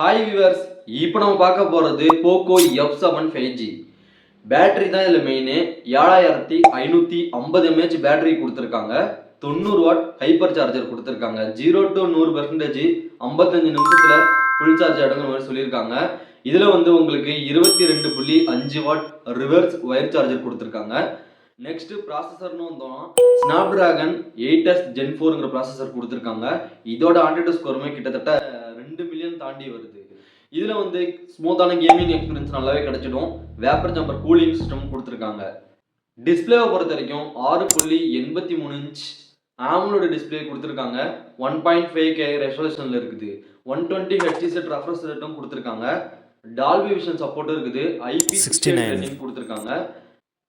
Hi viewers இப்போ நம்ம பார்க்க போகிறது Poco F seven five G battery தான் இதில் மெயினு ஏழாயிரத்தி ஐநூற்றி ஐம்பது எம்ஏஹெச் பேட்டரி கொடுத்துருக்காங்க. தொண்ணூறு வாட் ஹைப்பர் சார்ஜர் கொடுத்துருக்காங்க. ஜீரோ டு நூறு பர்சன்டேஜ் ஐம்பத்தஞ்சு நிமிஷத்தில் ஃபுல் சார்ஜ் அடங்குற மாதிரி சொல்லியிருக்காங்க. இதில் வந்து உங்களுக்கு இருபத்தி ரெண்டு புள்ளி அஞ்சு வாட் ரிவர்ஸ் ஒயர் சார்ஜர் கொடுத்துருக்காங்க. நெக்ஸ்ட் ப்ராசஸர்னு வந்தோம். Snapdragon eight S gen ஃபோருங்கிற ப்ராசஸர் கொடுத்துருக்காங்க. இதோட ஆண்ட்ராய்டு ஸ்கோருமே கிட்டத்தட்ட ரெண்டு மில்லியன் தாண்டி வருது. இதில் வந்து ஸ்மூத்தான கேமிங் எக்ஸ்பீரியன்ஸ் நல்லாவே கிடைச்சிடும். வேப்பர் ஜம்பர் கூலிங் சிஸ்டம் கொடுத்துருக்காங்க. டிஸ்பிளேவை பொறுத்த வரைக்கும் ஆறு புள்ளி எண்பத்தி மூணு இன்ச் ஆமலோட டிஸ்பிளே கொடுத்துருக்காங்க. ஒன் பாயிண்ட் ஃபைவ் கே ரெசல்யூஷனில் இருக்குது. ஒன் டுவெண்ட்டி ஹெச்டிசெட் ரெஃப்ரெஷ் ரேட்டும் கொடுத்துருக்காங்க. டால்பி விஷன் சப்போர்ட்டும் இருக்குது. ஐபி 69. கொடுத்துருக்காங்க.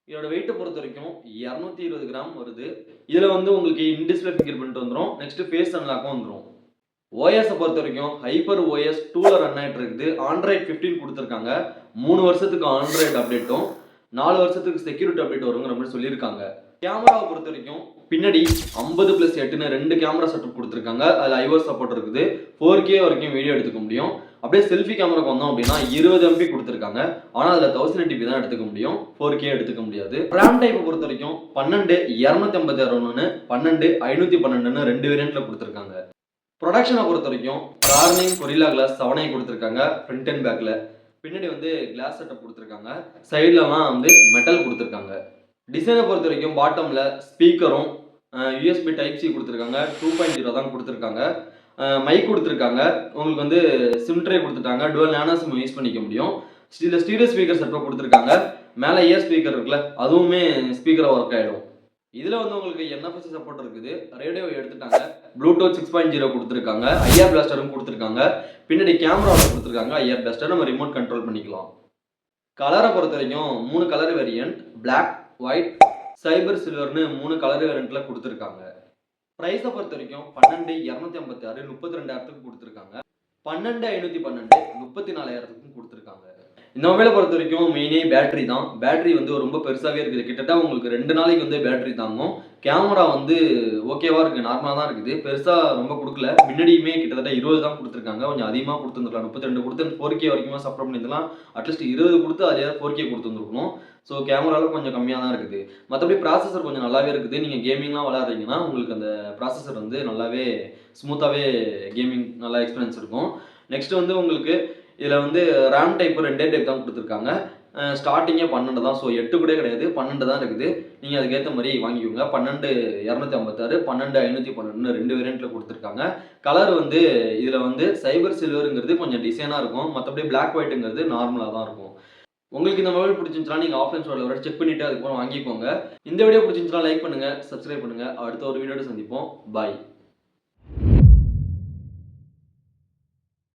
இதோட வெயிட்டை பொறுத்த வரைக்கும் இரநூத்தி இருபது கிராம் வருது. இதில் வந்து உங்களுக்கு இன்டிஸ்பிளே ஃபிங்கர் பிரிண்ட் வந்துடும் நெக்ஸ்ட் ஃபேஸ் அன்லாக்கும் வந்துடும் ஓஎஸை பொறுத்த வரைக்கும் ஹைப்பர் ஓஎஸ் டூவில் ரன் ஆகிட்டு இருக்குது. ஆண்ட்ராய்ட் ஃபிஃப்டீன் கொடுத்துருக்காங்க. மூணு வருஷத்துக்கு ஆண்ட்ராய்டு அப்டேட்டும் நாலு வருஷத்துக்கு செக்யூரிட்டி அப்டேட் வருங்கிற மாதிரி சொல்லியிருக்காங்க. கேமராவை பொறுத்த வரைக்கும் பின்னாடி ஐம்பது ப்ளஸ் எட்டுன்னு ரெண்டு கேமரா செட்டப் கொடுத்துருக்காங்க. அதில் ஐவர் சப்போர்ட் இருக்குது. ஃபோர் கே வரைக்கும் வீடியோ எடுத்துக்க முடியும். அப்படியே செல்ஃபி கேமராக்கு வந்தோம் அப்படின்னா இருபது எம்பி கொடுத்துருக்காங்க. ஆனால் அதில் தௌசண்ட் டிபி தான் எடுத்துக்க முடியும். ஃபோர் கே எடுத்துக்க முடியாது. ரேம் டைப்பை பொறுத்த வரைக்கும் பன்னெண்டு இரநூத்தி ஐம்பத்தி ஒன்று பன்னெண்டு ஐநூற்றி பன்னெண்டுன்னு ரெண்டு வேரியண்ட்டில் கொடுத்துருக்காங்க. ப்ரொடக்ஷனை பொறுத்த வரைக்கும் கார்னிங் கொரில்லா கிளாஸ் செவனை கொடுத்துருக்காங்க ஃப்ரண்ட் அண்ட் பேக்கில் பின்னாடி வந்து கிளாஸ் செட்டப் கொடுத்துருக்காங்க. சைட்லலாம் வந்து மெட்டல் கொடுத்துருக்காங்க. டிசைனை பொறுத்த வரைக்கும் பாட்டமில் ஸ்பீக்கரும் யூஎஸ்பி டைப் சி கொடுத்துருக்காங்க. டூ பாயிண்ட் ஜீரோ தான் கொடுத்துருக்காங்க. மைக் கொடுத்துருக்காங்க. உங்களுக்கு வந்து சிம் ட்ரே கொடுத்துட்டாங்க. டுவல் நேனோ சிம் யூஸ் பண்ணிக்க முடியும். இதில் ஸ்டீரியோ ஸ்பீக்கர் செட்டப் கொடுத்துருக்காங்க. மேலே ஏர் ஸ்பீக்கர் இருக்குல்ல அதுவுமே ஸ்பீக்கராக ஒர்க் ஆகிடும் இதில் வந்து உங்களுக்கு என்எஃப்எஸ் சப்போர்ட் இருக்குது. ரேடியோ எடுத்துட்டாங்க. ப்ளூடூத் சிக்ஸ் பாயிண்ட் ஜீரோ கொடுத்துருக்காங்க. ஐஆர் பிளாஸ்டரும் கொடுத்துருக்காங்க. பின்னாடி கேமராவில் கொடுத்துருக்காங்க. ஐஆர் பிளாஸ்டர் நம்ம ரிமோட் கண்ட்ரோல் பண்ணிக்கலாம். கலரை பொறுத்த வரைக்கும் மூணு colour variant black white cyber சில்வர்னு மூணு கலர் வேரியண்ட்டில் கொடுத்துருக்காங்க. ப்ரைஸை பொறுத்த வரைக்கும் பன்னெண்டு இரநூத்தி ஐம்பத்தி ஆறு முப்பத்தி ரெண்டாயிரத்துக்கு கொடுத்துருக்காங்க. பன்னெண்டு ஐநூற்றி பன்னெண்டு முப்பத்தி நாலாயிரத்துக்கு இந்த மொபைலை பொறுத்த வரைக்கும் மெயினே பேட்டரி தான். பேட்டரி வந்து ரொம்ப பெருசாகவே இருக்குது. கிட்டத்தட்ட உங்களுக்கு ரெண்டு நாளைக்கு வந்து பேட்டரி தாங்கும். கேமரா வந்து ஓகேவாக இருக்குது நார்மலாக தான் இருக்குது. பெருசாக ரொம்ப கொடுக்கல. முன்னாடியுமே கிட்டத்தட்ட இருபது தான் கொடுத்துருக்காங்க. கொஞ்சம் அதிகமாக கொடுத்துருந்துருக்கலாம். முப்பத்தி ரெண்டு கொடுத்து ஃபோர் கே வரைக்கும் சப்போர்ட் பண்ணியிருந்தலாம் அட்லீஸ்ட் இருபது கொடுத்து அதே ஃபோர் கே கொடுத்துருந்துருக்கணும். ஸோ கேமராவில் கொஞ்சம் கம்மியாக தான் இருக்குது. மற்றபடி ப்ராசஸர் கொஞ்சம் நல்லாவே இருக்குது. நீங்கள் கேமிங்லாம் விளாட்றீங்கன்னா உங்களுக்கு அந்த ப்ராசஸர் வந்து நல்லாவே ஸ்மூத்தாகவே கேமிங் நல்லா எக்ஸ்பீரியன்ஸ் இருக்கும். நெக்ஸ்ட் வந்து உங்களுக்கு இதில் வந்து ரேம் டைப் ரெண்டே டைப் தான் கொடுத்துருக்காங்க. ஸ்டார்டிங்கே பன்னெண்டு தான். ஸோ எட்டு கூட கிடையாது. பன்னெண்டு தான் இருக்குது. நீங்கள் அதுக்கேற்ற மாதிரி வாங்கிக்கோங்க. பன்னெண்டு இரநூத்தி ஐம்பத்தாறு பன்னெண்டு ஐநூற்றி பன்னெண்டுன்னு ரெண்டு வேரியண்ட்டில் கொடுத்துருக்காங்க. கலர் வந்து இதில் வந்து சைபர் சில்வருங்கிறது கொஞ்சம் டிசைனாக இருக்கும். மற்றபடி பிளாக் ஒயிட்டுங்கிறது நார்மலாக தான் இருக்கும். உங்களுக்கு இந்த மொபைல் பிடிச்சிருந்துச்சுன்னா நீங்கள் ஆஃப்லைன் ஸ்டோரில் வர செக் பண்ணிவிட்டு அதுக்கப்புறம் வாங்கிக்கோங்க. இந்த வீடியோ பிடிச்சிருந்துச்சுன்னா லைக் பண்ணுங்கள் சப்ஸ்கிரைப் பண்ணுங்கள் அடுத்த ஒரு வீடியோட சந்திப்போம். பாய்